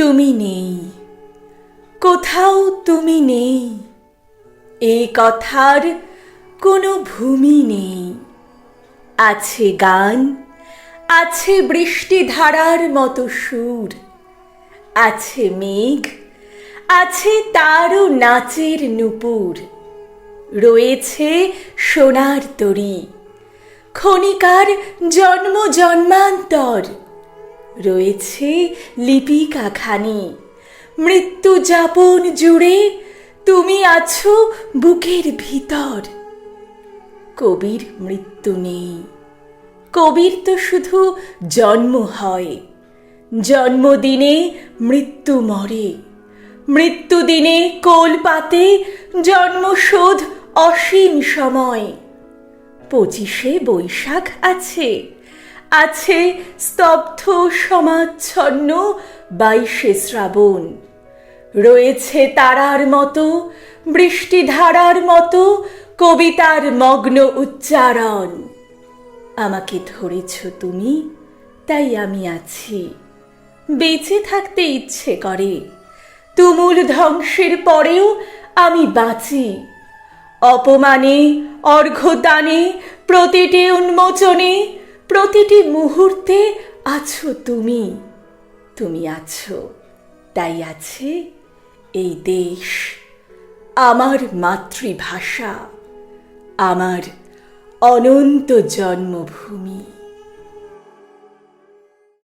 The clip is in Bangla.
তুমি নেই। কোথাও তুমি নেই। এ কথার কোনো ভূমি নেই। আছে গান, আছে বৃষ্টিধারার মতো সুর, আছে মেঘ, আছে তারও নাচের নুপুর। রয়েছে সোনার তরী, ক্ষণিকার জন্ম জন্মান্তর। রয়েছে লিপিকা খানি মৃত্যু যাপন জুড়ে তুমি আছো বুকের ভিতর। কবির মৃত্যু নেই। কবির তো শুধু জন্ম হয়। জন্মদিনে মৃত্যু মরে। মৃত্যুদিনে কোল পাতে জন্মশোধ অসীম সময়। পঁচিশে বৈশাখ আছে। আছে স্তব্ধ সমাচ্ছন্ন বাইশে শ্রাবণ। রয়েছে তারার মতো, বৃষ্টিধারার মতো কবিতার মগ্ন উচ্চারণ। আমাকে ধরেছ তুমি, তাই আমি আছি। বেঁচে থাকতে ইচ্ছে করে। তুমুল ধ্বংসের পরেও আমি বাঁচি। অপমানে অর্ঘ্যদানে প্রতিটি উন্মোচনে প্রতিটি মুহূর্তে আছো তুমি। তুমি আছো, তাই আছে এই দেশ। আমার মাতৃভাষা, আমার অনন্ত জন্মভূমি।